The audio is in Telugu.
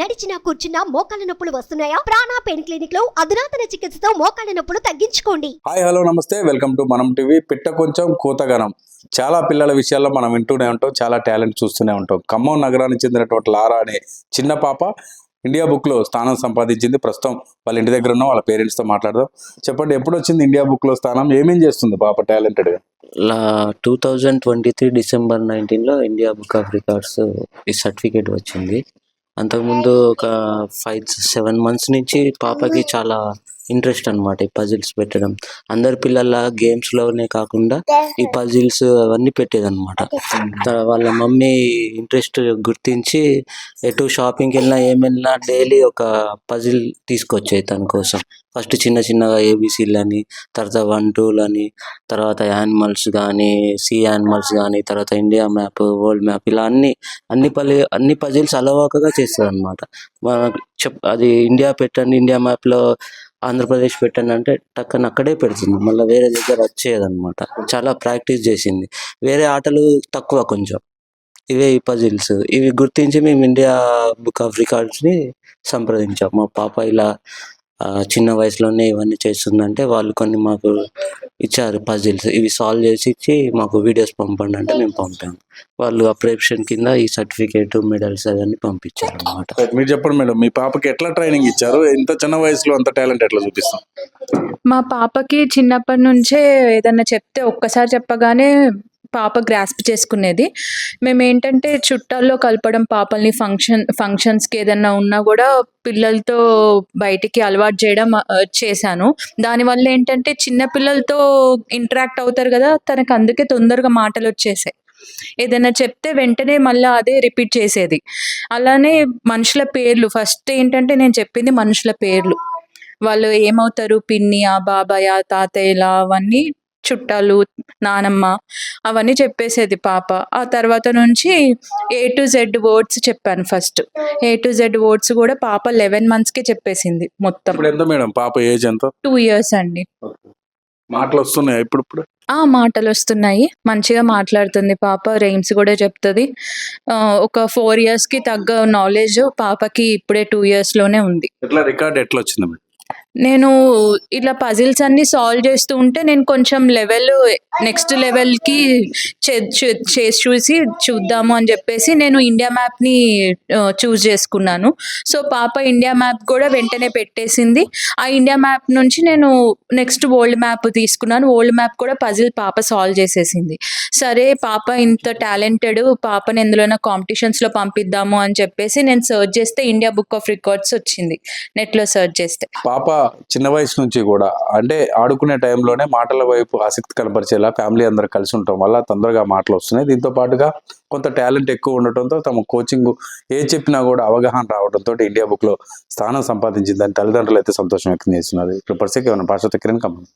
నడిచినా కూర్చున్నా మోకాళ్ళ నొప్పులు వస్తున్నాయా? ప్రాణా పెయిన్ క్లినిక్లో అధునాతన చికిత్సతో మోకాళ్ళ నొప్పులు తగ్గించుకోండి. హాయ్ హలో నమస్తే. Welcome to Manam TV. పిట్ట కొంచెం కూతగనం చాలా పిల్లల విషయాల్లో మనం వింటూనే ఉంటాం చాలా టాలెంట్ చూస్తూనే ఉంటాం. ఖమ్మం నగరానికి చెందినటువంటి లారా అనే చిన్న పాప ఇండియా బుక్లో స్థానం సంపాదించింది. ప్రస్తుతం వాళ్ళ ఇంటి దగ్గర ఉన్న వాళ్ళ పేరెంట్స్తో మాట్లాడదాం. చెప్పండి ఎప్పుడు వచ్చింది ఇండియా బుక్లో స్థానం? ఏమేం చేస్తుంది పాప టాలెంటెడ్గా? లా two thousand twenty three December నైన్టీన్లో ఇండియా బుక్ ఆఫ్ రికార్డ్స్ ఈ సర్టిఫికేట్ వచ్చింది. అంతకుముందు ఒక ఫైవ్ సెవెన్ మంత్స్ నుంచి పాపకి చాలా ఇంట్రెస్ట్ అన్నమాట ఈ పజిల్స్ పెట్టడం. అందరి పిల్లల గేమ్స్లోనే కాకుండా ఈ పజిల్స్ అవన్నీ పెట్టేదన్నమాట. వాళ్ళ మమ్మీ ఇంట్రెస్ట్ గుర్తించి ఎటు షాపింగ్కి వెళ్ళినా ఏం వెళ్ళినా డైలీ ఒక పజిల్ తీసుకొచ్చేది తన కోసం. ఫస్ట్ చిన్న చిన్నగా ఏబీసీలు అని తర్వాత వన్ టూలు అని తర్వాత యానిమల్స్ కానీ సీ యానిమల్స్ కానీ తర్వాత ఇండియా మ్యాప్ వరల్డ్ మ్యాప్ ఇలా అన్ని అన్ని పల్లె అన్ని పజిల్స్ అలవాకగా చేస్తుంది అనమాట చెప్ అది ఇండియా పెట్టండి ఇండియా మ్యాప్లో ఆంధ్రప్రదేశ్ పెట్టండి అంటే టక్కన అక్కడే పెడుతుంది. మళ్ళీ వేరే దగ్గర వచ్చేదన్నమాట చాలా ప్రాక్టీస్ చేసింది. వేరే ఆటలు తక్కువ కొంచెం. ఇవే ఈ పజిల్స్ ఇవి గుర్తించి మేము ఇండియా బుక్ ఆఫ్ రికార్డ్స్ని సంప్రదించాం. మా పాప ఇలా చిన్న వయసులోనే ఇవన్నీ చేస్తుందంటే వాళ్ళు కొన్ని మాకు ఇచ్చారు పజిల్స్ ఇవి సాల్వ్ చేసి ఇచ్చి మాకు వీడియోస్ పంపండి అంటే మేము పంపాము వాళ్ళు అప్రేషన్ కింద ఈ సర్టిఫికేట్ మెడల్స్ అవన్నీ పంపించారు అనమాట మీరు చెప్పండి మేడం మీ పాపకి ఎట్లా ట్రైనింగ్ ఇచ్చారు? ఇంత చిన్న వయసులో అంత టాలెంట్ ఎట్లా చూపిస్తాం? మా పాపకి చిన్నప్పటి నుంచే ఏదన్నా చెప్తే ఒక్కసారి చెప్పగానే పాప గ్రాస్ప్ చేసుకునేది. మేము ఏంటంటే చుట్టాల్లో కలపడం పాపల్ని ఫంక్షన్ ఫంక్షన్స్కి ఏదన్నా ఉన్నా కూడా పిల్లలతో బయటికి అలవాటు చేయడం చేశాను. దానివల్ల ఏంటంటే చిన్న పిల్లలతో ఇంటరాక్ట్ అవుతారు కదా తనకు అందుకే తొందరగా మాటలు వచ్చేసాయి. ఏదైనా చెప్తే వెంటనే మళ్ళీ అదే రిపీట్ చేసేది. అలానే మనుషుల పేర్లు ఫస్ట్ ఏంటంటే నేను చెప్పింది మనుషుల పేర్లు. వాళ్ళు ఏమవుతారు? పిన్నియా బాబాయ తాతయ్యలా అవన్నీ చుట్టాలు నానమ్మ అవన్నీ చెప్పేసేది పాప. ఆ తర్వాత నుంచి ఏ టు జెడ్ వర్డ్స్ చెప్పాను first A to Z words కూడా పాప లెవెన్ మంత్స్కే చెప్పేసింది మొత్తం. ఎంత మేడం? పాప ఏజ్ ఎంత? టూ ఇయర్స్ అండి. మాటలు వస్తున్నాయి ఇప్పుడు ఆ మాటలు వస్తున్నాయి మంచిగా మాట్లాడుతుంది పాప రైమ్స్ కూడా చెప్తుంది. ఒక ఫోర్ ఇయర్స్కి తగ్గ నాలెడ్జ్ పాపకి ఇప్పుడే టూ ఇయర్స్లోనే ఉంది. ఎట్లా రికార్డ్ ఎట్లా వచ్చింది నేను ఇలా పజిల్స్ అన్ని సాల్వ్ చేస్తూ ఉంటే నేను కొంచెం లెవెల్ నెక్స్ట్ లెవెల్కి చేసి చూసి చూద్దాము అని చెప్పేసి నేను ఇండియా మ్యాప్ని చూస్ చేసుకున్నాను. సో పాప ఇండియా మ్యాప్ కూడా వెంటనే పెట్టేసింది. ఆ ఇండియా మ్యాప్ నుంచి నేను నెక్స్ట్ వరల్డ్ మ్యాప్ తీసుకున్నాను. వరల్డ్ మ్యాప్ కూడా పజిల్ పాప సాల్వ్ చేసేసింది. సరే పాప ఇంత టాలెంటెడ్ పాపని ఎందులోనైనా కాంపిటీషన్స్లో పంపిద్దాము అని చెప్పేసి నేను సర్చ్ చేస్తే ఇండియా బుక్ ఆఫ్ రికార్డ్స్ వచ్చింది. నెట్లో సర్చ్ చేస్తే. పాప చిన్న వయసు నుంచి కూడా అంటే ఆడుకునే టైంలోనే మాటల వైపు ఆసక్తి కనపరిచేలా ఫ్యామిలీ అందరూ కలిసి ఉండటం వల్ల తొందరగా మాటలు వస్తున్నాయి. దీంతో పాటుగా కొంత టాలెంట్ ఎక్కువ ఉండటంతో తమ కోచింగ్ ఏ చెప్పినా కూడా అవగాహన రావడంతో ఇండియా బుక్లో స్థానం సంపాదించిందని తల్లిదండ్రులు అయితే సంతోషం వ్యక్తం చేస్తున్నారు. ఇప్పుడు పరిస్థితి ఏమైనా? పాశ్వత కిరణ్ కంపెనీ